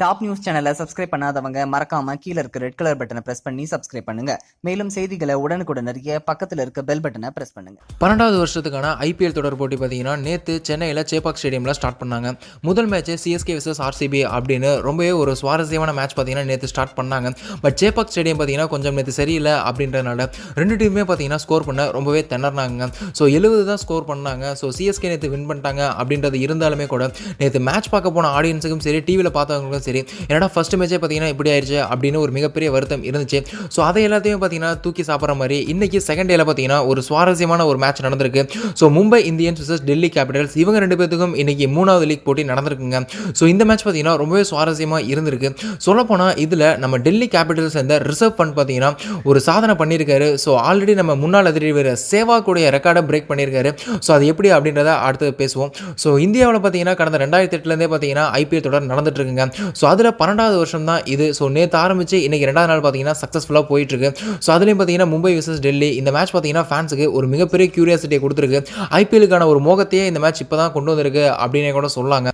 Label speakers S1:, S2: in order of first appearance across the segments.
S1: Top news சேனலை subscribe பண்ணாதவங்க மறக்காம கீழே இருக்க ரெட் கலர் பட்டனை பிரஸ் பண்ணி சப்ஸ்கிரைப் பண்ணுங்க. மேலும் செய்திகளை உடனுக்குடன் அறிய பக்கத்தில் இருக்க பெல் பட்டனை பிரஸ் பண்ணுங்க.
S2: பன்னெண்டாவது வருஷத்துக்கான ஐபிஎல் தொடர் போட்டி பார்த்தீங்கன்னா நேற்று சென்னையில் சேப்பாக் ஸ்டேடியமில் ஸ்டார்ட் பண்ணாங்க. முதல் மேட்ச் சிஎஸ்கே விசஸ் ஆர்சிபி அப்படின்னு ரொம்பவே ஒரு சுவாரஸ்யமான மேட்ச் பார்த்தீங்கன்னா நேற்று ஸ்டார்ட் பண்ணாங்க. பட் சேப்பாக் ஸ்டேடியம் பார்த்தீங்கன்னா கொஞ்சம் நேற்று சரியில்லை அப்படின்றனால ரெண்டு டீமுமே பார்த்தீங்கன்னா ஸ்கோர் பண்ண ரொம்பவே திணறினாங்க ஸோ எழுபது தான் ஸ்கோர் பண்ணாங்க. ஸோ சிஎஸ்கே நேற்று வின் பண்ணிட்டாங்க அப்படின்றது இருந்தாலுமே கூட நேற்று மேட்ச் பார்க்க போன ஆடியன்ஸுக்கும் சரி டிவியில் பார்த்தவங்களுக்கும் சரி சரி என்னடா ஃபர்ஸ்ட் மேட்சே பார்த்தீங்கன்னா இப்படி ஆயிடுச்சு அப்படின்னு ஒரு மிகப்பெரிய வருத்தம் இருந்துச்சு. ஸோ அதை எல்லாத்தையும் பார்த்தீங்கன்னா தூக்கி சாப்பிட்ற மாதிரி இன்னைக்கு செகண்ட் டேல பார்த்தீங்கன்னா ஒரு சுவாரஸ்யமான ஒரு மேட்ச் நடந்திருக்கு. So Mumbai Indians vs Delhi Capitals இவங்க ரெண்டு பேத்துக்கும் இன்னைக்கு மூணாவது லீக் போட்டி நடந்திருக்குங்க. ஸோ இந்த மேட்ச் பார்த்தீங்கன்னா ரொம்பவே சுவாரஸ்யமாக இருந்திருக்கு. சொல்லப்போனால் இதில் நம்ம டெல்லி கேபிட்டல்ஸ் சேர்ந்த ரிசர்வ் ஃபண்ட் பார்த்தீங்கன்னா ஒரு சாதனை பண்ணியிருக்காரு. ஸோ ஆல்ரெடி நம்ம முன்னாள் அதிரி வீரர் சேவாக்குடைய ரெக்கார்டை பிரேக் பண்ணியிருக்காரு. ஸோ அது எப்படி அப்படின்றத அடுத்து பேசுவோம். ஸோ இந்தியாவில் பார்த்தீங்கன்னா கடந்த ரெண்டாயிரத்தி எட்டுலேருந்தே பார்த்தீங்கன்னா ஐபிஎல் தொடர் நடந்துட்டு இருக்குங்க. ஸோ அதில் பன்னெண்டாவது வருஷம் தான் இது. ஸோ நேற்று ஆரம்பித்து இன்னைக்கு ரெண்டாவது நாள் பார்த்தீங்கன்னா சக்ஸஸ்ஃபுல்லாக போயிட்டுருக்கு. ஸோ அதுலேயும் பார்த்தீங்கன்னா மும்பை விசஸ் டெல்லி. இந்த மேட்ச் பார்த்தீங்கன்னா ஃபேன்ஸுக்கு ஒரு மிகப்பெரிய கியூரியாசிட்டியை கொடுத்துருக்கு. ஐபிஎலுக்கான ஒரு மோகத்தையே இந்த மேட்ச் இப்போ தான் கொண்டு வந்திருக்கு அப்படின்னு கூட சொல்லாங்க.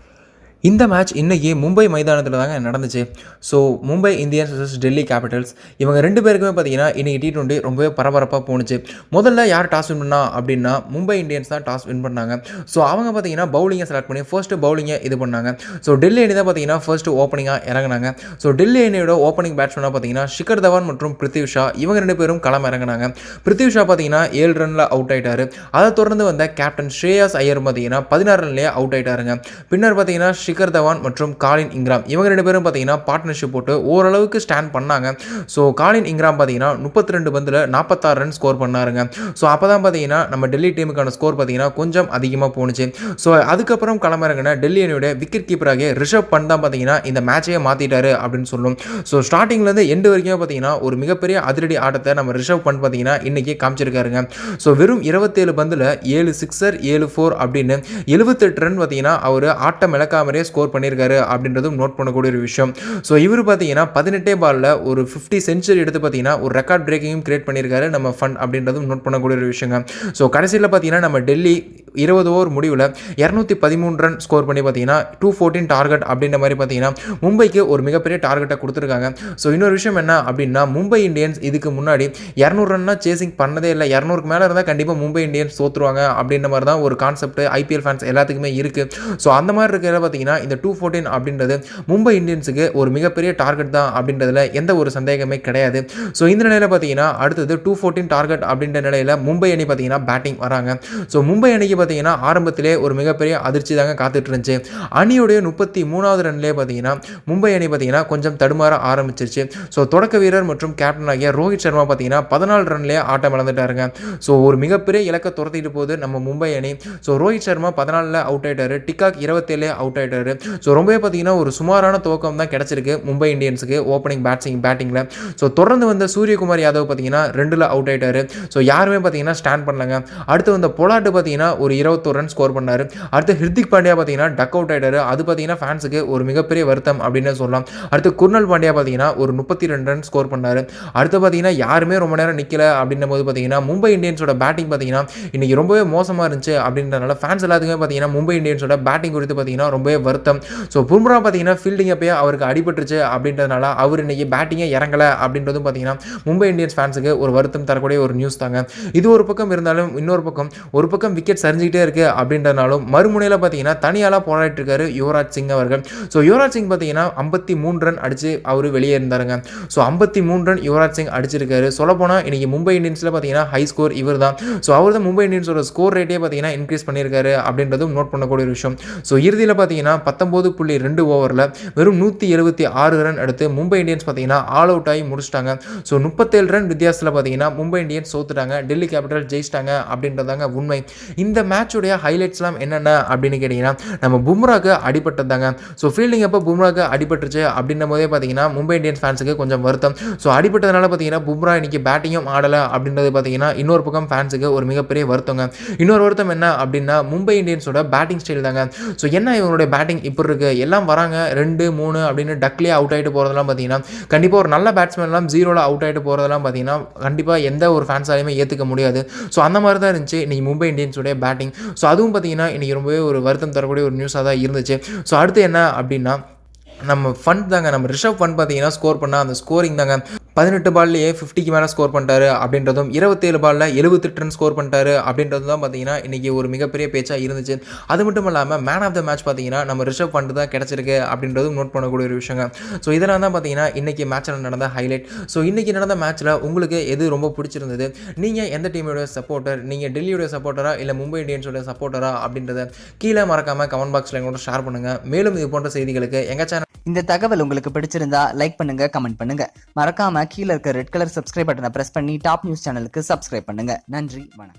S2: இந்த மேட்ச் இன்றைக்கி மும்பை மைதானத்தில் தாங்க நடந்துச்சு. So Mumbai Indians versus Delhi Capitals இவங்க ரெண்டு பேருக்குமே பார்த்தீங்கன்னா இன்றைக்கி டி டுவெண்ட்டி ரொம்பவே பரபரப்பாக போணுச்சு. முதல்ல யார் டாஸ் வின் பண்ணா அப்படின்னா மும்பை இந்தியன்ஸ் தான் டாஸ் வின் பண்ணாங்க. ஸோ அவங்க பார்த்தீங்கன்னா பவுலிங்கை செலக்ட் பண்ணி ஃபர்ஸ்ட்டு பவுலிங்கை இது பண்ணாங்க. ஸோ டெல்லி அணி தான் பார்த்தீங்கன்னா ஃபர்ஸ்ட் ஓப்பனிங்காக இறங்குனாங்க. ஸோ டெல்லி அணியோட ஓப்பனிங் பேட்ஸ்மேனாக பார்த்தீங்கன்னா ஷிகர் தவான் மற்றும் பிருத்திவ் ஷா இவங்க ரெண்டு பேரும் களம் இறங்கினாங்க. பிருத்திவ் ஷா பார்த்தீங்கன்னா ஏழு ரனில் அவுட் ஆயிட்டாரு. அதை தொடர்ந்து வந்த கேப்டன் ஸ்ரேயாஸ் ஐயர் பார்த்தீங்கன்னா பதினாறு ரன்லேயே அவுட் ஆயிட்டாருங்க. பின்னர் பார்த்தீங்கன்னா ஷிகர் தவான் மற்றும் காலின் இங்கிராம் இவங்க ரெண்டு பேரும் பார்த்தீங்கன்னா பார்ட்னர்ஷிப் போட்டு ஓரளவுக்கு ஸ்டாண்ட் பண்ணாங்க. ஸோ காலின் இங்கிராம் பார்த்தீங்கன்னா முப்பத்தி ரெண்டு பந்தில் நாற்பத்தாறு ரன் ஸ்கோர் பண்ணாருங்க. ஸோ அப்போ தான் பார்த்தீங்கன்னா நம்ம டெல்லி டீமுக்கான ஸ்கோர் பார்த்தீங்கன்னா கொஞ்சம் அதிகமாக போணுச்சு. ஸோ அதுக்கப்புறம் களமிறங்கின டெல்லி அணியோட விக்கெட் கீப்பராக ரிஷப் பண்ட் தான் பார்த்தீங்கன்னா இந்த மேட்சையே மாற்றிட்டாரு அப்படின்னு சொல்லும். ஸோ ஸ்டார்டிங்லேருந்து எண்டு வரைக்கும் பார்த்தீங்கன்னா ஒரு மிகப்பெரிய அதிரடி ஆட்டத்தை நம்ம ரிஷப் பண்ட் பார்த்தீங்கன்னா இன்னைக்கு காமிச்சிருக்காருங்க. ஸோ வெறும் இருபத்தேழு பந்தில் ஏழு சிக்ஸர் ஏழு ஃபோர் அப்படின்னு எழுபத்தெட்டு ரன் பார்த்தீங்கன்னா அவர் ஆட்டம் இழக்காமல் ஸ்கோர் பண்ணியிருக்காரு அப்படின்றதும் நோட் பண்ணக்கூடிய ஒரு விஷயம். ஸோ இவர் பார்த்தீங்கன்னா பதினெட்டே பாலில் ஒரு ஃபிஃப்டி செஞ்சுரி எடுத்து பார்த்தீங்கன்னா ஒரு ரெக்கார்ட் பிரேக்கிங்கும் கிரியேட் பண்ணியிருக்காரு நம்ம ஃபன் அப்படின்றதும் நோட் பண்ணக்கூடிய ஒரு விஷயங்க. ஸோ கடைசியில் பார்த்தீங்கன்னா நம்ம டெல்லி இருபது ஓவர் முடிவில் இரநூத்தி பதிமூணு ரன் ஸ்கோர் பண்ணி பார்த்தீங்கன்னா டூ ஃபோர்டீன் டார்கெட் அப்படின்ற மாதிரி பார்த்தீங்கன்னா மும்பைக்கு ஒரு மிகப்பெரிய டார்கெட்டை கொடுத்துருக்காங்க. ஸோ இன்னொரு விஷயம் என்ன அப்படின்னா மும்பை இந்தியன்ஸ் இதுக்கு முன்னாடி இரநூறு ரன்னா சேசிங் பண்ணதே இல்லை. இரநூறுக்கு மேலே இருந்தால் கண்டிப்பாக மும்பை இந்தியன்ஸ் தோற்றுருவாங்க அப்படின்ற மாதிரி தான் ஒரு கான்செப்ட் ஐபிஎல் ஃபேன்ஸ் எல்லாத்துக்குமே இருக்குது ஸோ அந்த மாதிரி இருக்கிற பார்த்தீங்கன்னா இந்த டூ ஃபோர்டீன் அப்படின்றது மும்பை இந்தியன்ஸுக்கு ஒரு மிகப்பெரிய டார்கெட் தான் அப்படின்றதுல எந்த ஒரு சந்தேகமே கிடையாது. ஸோ இந்த நிலையில் பார்த்தீங்கன்னா அடுத்தது டூ ஃபோர்டீன் டார்கெட் அப்படின்ற நிலையில் மும்பை அணி பார்த்தீங்கன்னா பேட்டிங் வராங்க. ஸோ மும்பை அணிக்கு பார்த்தீங்கன்னா ஆரம்பத்திலே ஒரு மிகப்பெரிய அதிர்ச்சி தாங்க காத்துட்டு இருந்துச்சு. அணியுடைய முப்பத்தி மூணாவது ரன்லேயே பார்த்தீங்கன்னா மும்பை அணி பார்த்தீங்கன்னா கொஞ்சம் தடுமாற ஆரம்பிச்சிருச்சு. ஸோ தொடக்க வீரர் மற்றும் கேப்டன் ஆகிய ரோஹித் சர்மா பார்த்தீங்கன்னா பதினாலு ரன்லேயே ஆட்டம் இழந்துட்டாருங்க. ஸோ ஒரு மிகப்பெரிய இலக்கை துரத்திட்டு போகுது நம்ம மும்பை அணி. ஸோ ரோஹித் சர்மா பதினாலில் அவுட் ஆகிட்டாரு டிக்காக் இருபத்தேழு அவுட் ஆகிட்டாரு ஸோ ரொம்பவே பார்த்தீங்கன்னா ஒரு சுமாரான துவக்கம் தான் கிடச்சிருக்கு மும்பை இந்தியன்ஸுக்கு ஓப்பனிங் பேட்ஸிங் பேட்டிங்கில் ஸோ தொடர்ந்து வந்த சூரியகுமார் யாதவ் பார்த்தீங்கன்னா ரெண்டில் அவுட் ஆகிட்டாரு ஸோ யாருமே பார்த்தீங்கன்னா ஸ்டாண்ட் பண்ணலங்க. அடுத்து வந்த பொலாட்டு பார்த்தீங்கன்னா ஒரு இருபத்தோரு ரன் ஸ்கோர் பண்ணாரு. அடுத்து ஹிர்திக் பாண்டியா பார்த்தீங்கன்னா டக் அவுட் ஆயிட்டாரு. அது பார்த்தீங்கன்னா ஃபேன்ஸுக்கு ஒரு மிகப்பெரிய வருத்தம் அப்படின்னு சொல்லலாம். அடுத்து குர்னல் பாண்டியா பார்த்தீங்கன்னா ஒரு முப்பத்தி ரெண்டு ரன் ஸ்கோர் பண்ணாரு. அடுத்து பார்த்தீங்கன்னா யாருமே ரொம்ப நேரம் நிற்கல அப்படின்னும் போது பார்த்தீங்கன்னா மும்பை இந்தியன்ஸோட பேட்டிங் பார்த்தீங்கன்னா இன்றைக்கி ரொம்பவே மோசமாக இருந்துச்சு அப்படின்றனால ஃபேன்ஸ் எல்லாத்துக்குமே பார்த்தீங்கன்னா மும்பை இந்தியன்ஸோட பேட்டிங் குறித்து பார்த்தீங்கன்னா ரொம்பவே வருத்தம். ஸோ பும்ரா பார்த்தீங்கன்னா ஃபீல்டிங் அப்பயே அவருக்கு அடிபட்டுருச்சு அப்படின்றதுனால அவர் இன்றைக்கி பேட்டிங்கே இறங்கலை அப்படின்றதும் பார்த்தீங்கன்னா மும்பை இந்தியன்ஸ் ஃபேன்ஸுக்கு ஒரு வருத்தம் தரக்கூடிய ஒரு நியூஸ் தாங்க. இது ஒரு பக்கம் இருந்தாலும் இன்னொரு பக்கம் ஒரு பக்கம் விக்கெட் சரிஞ்சிக்கிட்டே இருக்கு அப்படின்றனாலும் மறுமுனையில் பார்த்தீங்கன்னா தனியாளாக போராடிட்டு இருக்காரு யுவராஜ் சிங் அவர்கள். ஸோ யுவராஜ் சிங் பார்த்தீங்கன்னா ஐம்பத்தி மூணு ரன் அடிச்சு அவர் வெளியே இருந்தாருங்க. ஸோ ஐம்பத்தி மூணு ரன் யுவராஜ் சிங் அடிச்சிருக்காரு. சொல்லப்போனால் இன்றைக்கி மும்பை இந்தியன்ஸில் பார்த்தீங்கன்னா ஹை ஸ்கோர் இவர் தான் ஸோ அவர் தான் மும்பை இந்தியன்ஸோட ஸ்கோர் ரேட்டே பார்த்தீங்கன்னா இன்க்ரீஸ் பண்ணியிருக்காரு அப்படின்றதும் நோட் பண்ணக்கூடிய ஒரு விஷயம். ஸோ இறுதியில் பார்த்தீங்கன்னா பத்தொம்போது புள்ளி ரெண்டு ஓவரில் வெறும் நூற்றி எழுபத்தி ஆறு ரன் எடுத்து மும்பை இந்தியன்ஸ் பார்த்தீங்கன்னா ஆல் அவுட் ஆகி முடிச்சிட்டாங்க. ஸோ முப்பத்தேழு ரன் வித்தியாசத்தில் பார்த்தீங்கன்னா மும்பை இந்தியன்ஸ் சோத்துட்டாங்க. டெல்லி கேபிட்டல் ஜெயிச்சிட்டாங்க அப்படின்றதாங்க உண்மை. இந்த மேட்சுடைய ஹைலைட்ஸ்லாம் என்னென்ன அப்படின்னு கேட்டிங்கன்னா நம்ம பும்ராக்கு அடிபட்டதாங்க ஸோ ஃபீல்டிங் அப்போ பும்ராக்கு அடிபட்டுருச்சு அப்படின்னும் போதே பார்த்தீங்கன்னா மும்பை இந்தியன்ஸ் ஃபேன்ஸுக்கு கொஞ்சம் வருத்தம். ஸோ அடிபட்டதுனால பார்த்தீங்கன்னா பும்ரா இன்னைக்கு பேட்டிங்கும் ஆடலை அப்படின்றது பார்த்தீங்கன்னா இன்னொரு பக்கம் ஃபேன்ஸுக்கு ஒரு மிகப்பெரிய வருத்தங்க. இன்னொரு வருத்தம் என்ன அப்படின்னா மும்பை இந்தியன்ஸோட பேட்டிங் ஸ்டைல் தாங்க. ஸோ என்ன இவங்களுடைய பேட்டிங் இப்படி இருக்குது எல்லாம் வராங்க ரெண்டு மூணு அப்படின்னு டக்லேயே அவுட் ஆகிட்டு போகிறதெல்லாம் பார்த்தீங்கன்னா கண்டிப்பாக ஒரு நல்ல பேட்ஸ்மேன்லாம் ஜீரோவில் அவுட் ஆகிட்டு போகிறதெல்லாம் பார்த்தீங்கன்னா கண்டிப்பாக எந்த ஒரு ஃபேன்ஸாலையுமே ஏற்றுக்க முடியாது. ஸோ அந்த மாதிரி தான் இருந்துச்சு. இன்னைக்கு மும்பை இந்தியன்ஸோடைய பேட்டிங் ஸோ அதுவும் பார்த்தீங்கன்னா இன்றைக்கி ரொம்பவே ஒரு வருத்தம் தரக்கூடிய ஒரு நியூஸாக தான் இருந்துச்சு. ஸோ அடுத்து என்ன அப்படின்னா நம்ம ஃபண்ட் தாங்க நம்ம ரிஷப் ஃபண்ட் பார்த்தீங்கன்னா ஸ்கோர் பண்ணால் அந்த ஸ்கோரிங் தாங்க பதினெட்டு பால்லையே ஃபிஃப்டிக்கு மேலே ஸ்கோர் பண்ணிட்டாரு? அப்படின்றதும் இருபத்தேழு பாலில் எழுபத்தெட்டு ரன் ஸ்கோர் பண்ணிட்டாரு. அப்படின்றது தான் பார்த்தீங்கன்னா இன்றைக்கி ஒரு மிகப்பெரிய பேச்சாக இருந்துச்சு. அது மட்டும் இல்லாமல் மேன் ஆஃப் த மேட்ச் பார்த்தீங்கன்னா நம்ம ரிஷப் பண்ட் தான் கிடச்சிருக்கு அப்படின்றதும் நோட் பண்ணக்கூடிய ஒரு விஷயங்க. ஸோ இதெல்லாம் தான் பார்த்தீங்கன்னா இன்றைக்கி மேட்சில் நடந்த ஹைலைட் ஸோ இன்றைக்கி நடந்த மேட்ச்சில் உங்களுக்கு எது ரொம்ப பிடிச்சிருந்தது? நீங்கள் எந்த டீமோட சப்போர்ட்டர் நீங்கள் டெல்லியோட சப்போர்ட்டரா இல்லை மும்பை இந்தியன்ஸோட சப்போர்ட்டரா அப்படின்றத கீழே மறக்காமல் கமெண்ட் பாக்ஸில் எங்களோட ஷேர் பண்ணுங்கள் மேலும் இது போன்ற செய்திகளுக்கு எங்கள் சேனல்
S1: இந்த தகவல் உங்களுக்கு பிடிச்சிருந்தா லைக் பண்ணுங்கள் கமெண்ட் பண்ணுங்கள் மறக்காமல் கீழே இருக்க ரெட் கலர் சப்ஸ்கிரைப் பட்டனை பிரஸ் பண்ணி டாப் நியூஸ் சேனலுக்கு சப்ஸ்கிரைப் பண்ணுங்க. நன்றி வணக்கம்.